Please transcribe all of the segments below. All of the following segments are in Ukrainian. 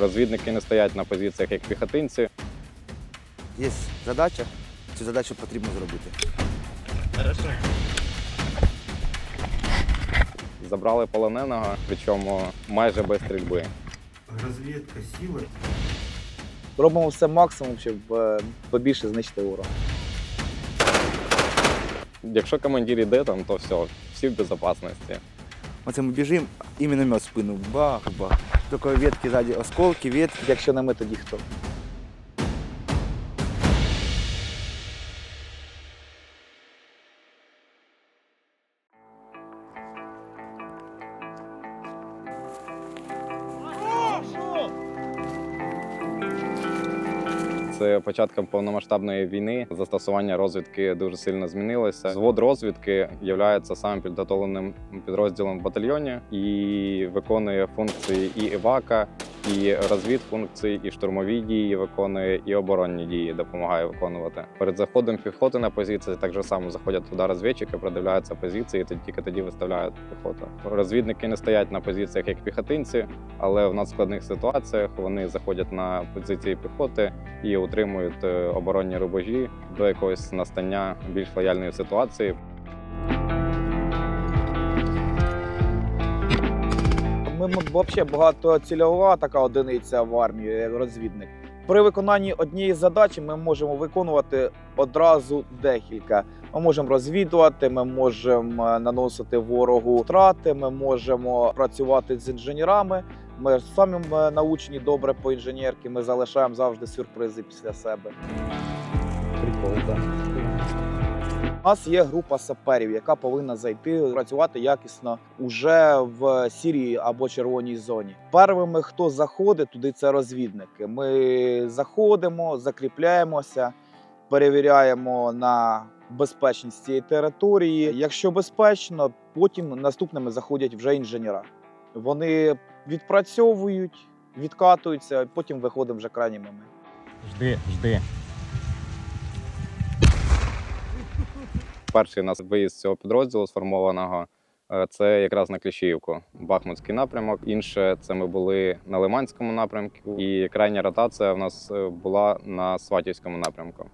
Розвідники не стоять на позиціях як піхотинці. Є задача, цю задачу потрібно зробити. Забрали полоненого, причому майже без стрільби. Розвідка сіли. Робимо все максимум, щоб е, побільше знищити ворога. Якщо командир іде там, то все, всі в безпечності. Оце ми біжимо і міномет в спину. Бах-бах. Тільки ветки ззаді, осколки, ветки. Якщо не ми, тоді хто? Початком повномасштабної війни застосування розвідки дуже сильно змінилося. Звод розвідки є самим підготовленим підрозділом в батальйоні і виконує функції і івака, і розвідфункції, і штурмові дії виконує, і оборонні дії допомагає виконувати. Перед заходом піхоти на позиції так же само заходять туди розвідчики, продивляються позиції, і тільки тоді виставляють піхоту. Розвідники не стоять на позиціях як піхотинці, але в надскладних ситуаціях вони заходять на позиції піхоти і утримують е, оборонні рубежі до якогось настання більш лояльної ситуації. Ми, взагалі багатоцільова така одиниця в армії, розвідник. При виконанні однієї задачі ми можемо виконувати одразу декілька. Ми можемо розвідувати, ми можемо е, наносити ворогу втрати, ми можемо працювати з інженерами. Ми самі е, научені добре по інженерці, ми залишаємо завжди сюрпризи після себе. Прикол, так. У нас є група саперів, яка повинна зайти працювати якісно уже в сірій або червоній зоні. Первими, хто заходить туди, це розвідники. Ми заходимо, закріпляємося, перевіряємо на безпечність цієї території. Якщо безпечно, потім наступними заходять вже інженера. Вони відпрацьовують, відкатуються, потім виходимо вже крайніми ми. Жди, жди. Перший у нас виїзд цього підрозділу сформованого. е, Це якраз на Кліщіївку, Бахмутський напрямок. Інше це ми були на Лиманському напрямку, і крайня ротація в нас е, була на Сватівському напрямку.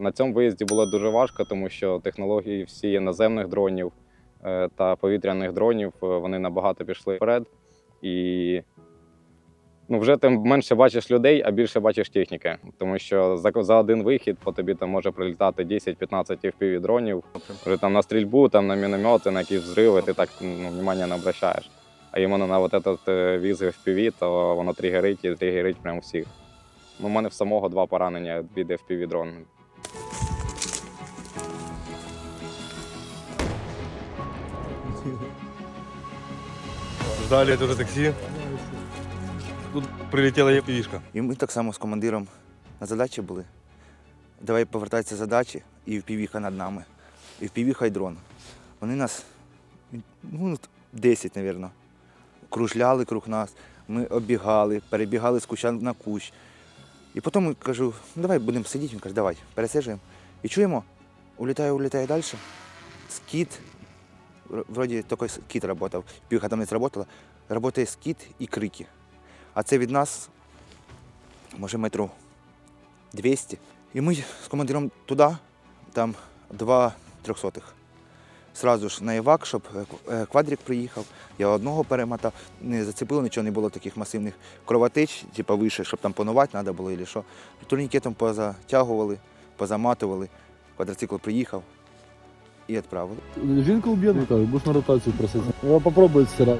На цьому виїзді було дуже важко, тому що технології всі наземних дронів е, та повітряних дронів вони набагато пішли вперед. І ну, вже ти менше бачиш людей, а більше бачиш техніки. Тому що за, за один вихід по тобі там може прилітати 10-15 FPV дронів. Вже там на стрільбу, там на міномети, на якісь взриви, ти так ну, внимання не обращаєш. А іменно на вот этот е, віз FPV, то воно тригерить і тригерить прямо всіх. Ну, у мене в самого два поранення від FPV дрон. Ждали это уже. Тут прилетіла єпівішка. І ми так само з командиром на задачі були. Давай повертатися задачі і впівіха над нами. І впівіха і дрон. Вони нас, ну, 10, мабуть, кружляли круг нас. Ми оббігали, перебігали з куща на кущ. І потім кажу, ну давай будемо сидіти. Він каже, давай, пересиджуємо. І чуємо, улітає, улітає далі. Скіт, вроді тільки скіт працював, півіха там не сработала. Працює скіт і крики. А це від нас, може, метру 200. І ми з командиром туди, там два трьохсотих. Сразу ж на івак, щоб е, е, квадрик приїхав. Я одного перемотав, не зацепило, нічого не було таких масивних кровотеч, типу вище, щоб там панувати треба було, або що. Турнікетом позатягували, позаматували. Квадроцикл приїхав і відправили. Жінку вб'єдну, кажу, будеш на ротацію просити. Я попробую раз.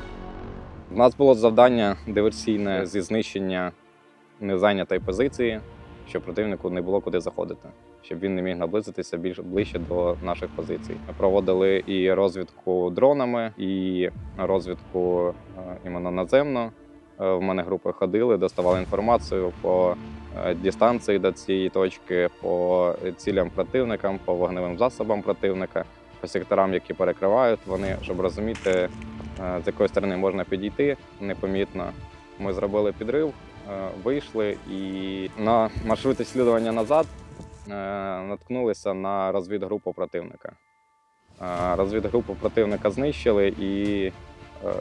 У нас було завдання диверсійне зі знищення незайнятої позиції, щоб противнику не було куди заходити, щоб він не міг наблизитися більш ближче до наших позицій. Ми проводили і розвідку дронами, і розвідку е, іменно наземно. Е, В мене групи ходили, доставали інформацію по е, дистанції до цієї точки, по цілям противникам, по вогневим засобам противника, по секторам, які перекривають вони, щоб розуміти, з якої сторони можна підійти непомітно. Ми зробили підрив, е, вийшли і на маршруті слідування назад е, наткнулися на розвідгрупу противника. Е, Розвідгрупу противника знищили і е,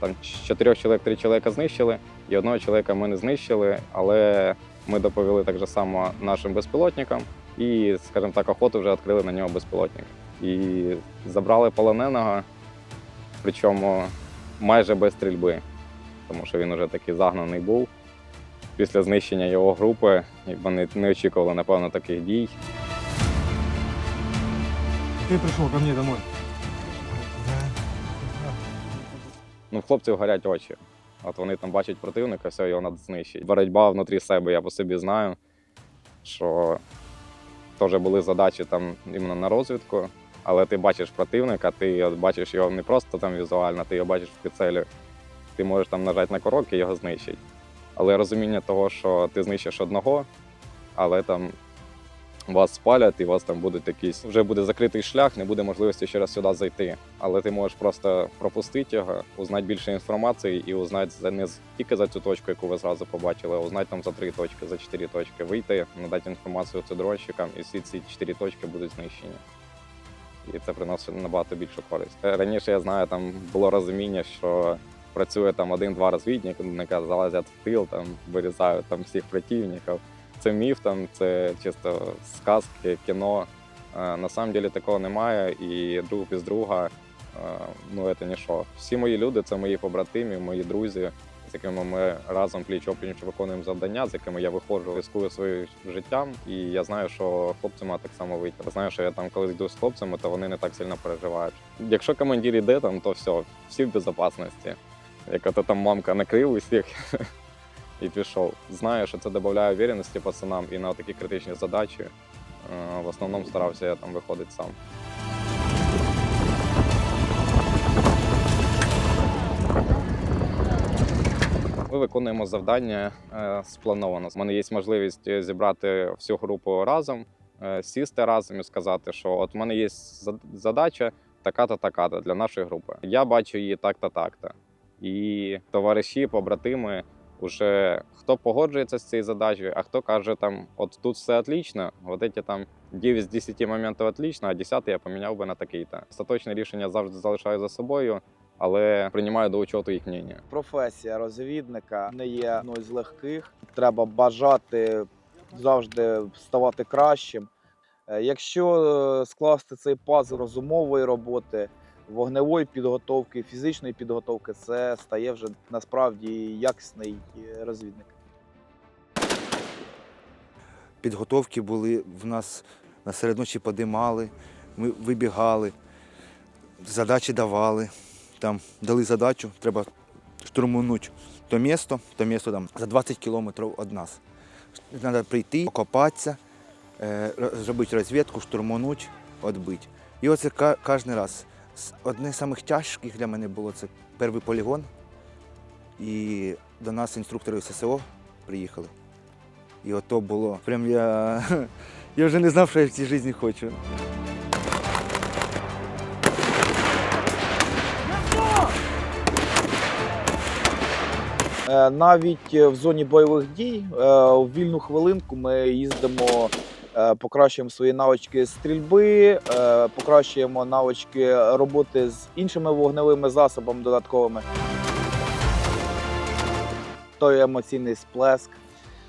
Там чотирьох чоловік три чоловіка знищили, і одного чоловіка ми не знищили, але ми доповіли так же само нашим безпілотникам і, скажімо так, охоту вже відкрили на нього безпілотник. І забрали полоненого, причому майже без стрільби, тому що він уже такий загнаний був. Після знищення його групи і вони не очікували, напевно, таких дій. Ты пришел ко мне домой. Ну, в хлопців горять очі. От вони там бачать противника, все, його треба знищити. Боротьба внутрі себе, я по собі знаю, що теж були задачі там іменно на розвідку, але ти бачиш противника, ти от бачиш його не просто там візуально, ти його бачиш в прицелі. Ти можеш там нажати на курок і його знищить. Але розуміння того, що ти знищиш одного, але там вас спалять і у вас там будуть якісь. Вже буде закритий шлях, не буде можливості ще раз сюди зайти. Але ти можеш просто пропустити його, узнати більше інформації і узнати не тільки за цю точку, яку ви зразу побачили, а узнати там за три точки, за чотири точки. Вийти, надати інформацію це дронщикам, і всі ці чотири точки будуть знищені. І це приносить набагато більшу користь. Е, Раніше я знаю, там було розуміння, що працює там один-два розвідника, залазять в тил, там вирізають там всіх противників це міф, там це чисто сказки, кіно. Е, На самом деле такого немає, і друг без друга е, ну це ніщо. Всі мої люди це мої побратимі, мої друзі, з якими ми разом пліч опліч виконуємо завдання, з якими я виходжу, ризикую своїм життям. І я знаю, що хлопці мають так само вийти. Я знаю, що я там коли йду з хлопцями, то вони не так сильно переживають. Якщо командир йде там, то все, всі в безпечності. Як ото там мамка накрив усіх і пішов. Знаю, що це додає уверенності пацанам і на такі критичні задачі. е, В основному старався я там виходити сам. Ми виконуємо завдання е, сплановано. У мене є можливість зібрати всю групу разом, е, сісти разом і сказати, що от в мене є задача така-то, така-то для нашої групи. Я бачу її так-то, так-то. І товариші, побратими уже хто погоджується з цією задачею, а хто каже, там от тут все отлично, от ці там 9 з 10 моментів отлично, а 10 я поміняв би на такий-то. Остаточне рішення завжди залишаю за собою, але приймаю до учету їх мнення. Професія розвідника не є одною з легких. Треба бажати завжди ставати кращим. Е, Якщо е, скласти цей пазл розумової роботи, вогневої підготовки, фізичної підготовки, це стає вже насправді якісний е, розвідник. Підготовки були в нас на середночі подимали, ми вибігали, задачі давали. Там дали задачу, треба штурмунути то місто, то місто там за 20 кілометрів від нас. Треба прийти, окопатися, е, зробити розвідку, штурманути, відбити. І оце кожен раз. Одне з найтяжчих тяжких для мене було це перший полігон. І до нас інструктори ССО приїхали. І ото було. Прям я. Я вже не знав, що я в цій житті хочу. Навіть е, в зоні бойових дій е, у вільну хвилинку ми їздимо, е, покращуємо свої навички стрільби, е, покращуємо навички роботи з іншими вогневими засобами додатковими. Той емоційний сплеск,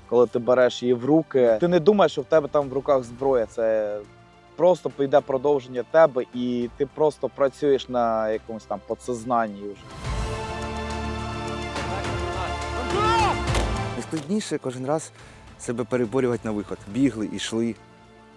коли ти береш її в руки. Ти не думаєш, що в тебе там в руках зброя. Це просто йде продовження тебе, і ти просто працюєш на якомусь там подсознанні вже. Найскладніше кожен раз себе переборювати на виход. Бігли, йшли.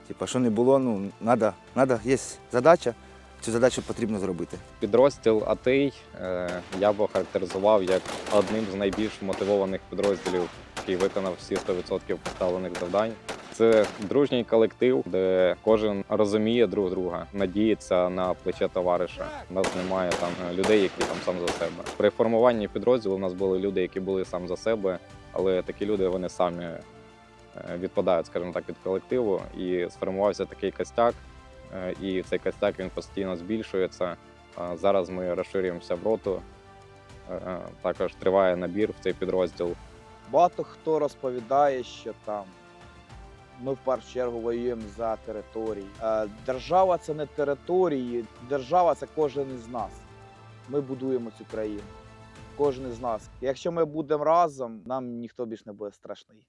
Типа, що не було, ну, надо, надо, є задача, цю задачу потрібно зробити. Підрозділ АТИЙ е, я б охарактеризував як одним з найбільш мотивованих підрозділів, який виконав всі 100% поставлених завдань. Це дружній колектив, де кожен розуміє друг друга, надіється на плече товариша. У нас немає там людей, які там сам за себе. При формуванні підрозділу у нас були люди, які були сам за себе, але такі люди вони самі е, відпадають, скажімо так, від колективу. І сформувався такий костяк, Е, і цей костяк він постійно збільшується. Зараз ми розширюємося в роту. Е, Також триває набір в цей підрозділ. Багато хто розповідає, що там ми в першу чергу воюємо за території. Е, Держава це не території, держава це кожен із нас. Ми будуємо цю країну. кожен з нас. Якщо ми будемо разом, нам ніхто більш не буде страшний.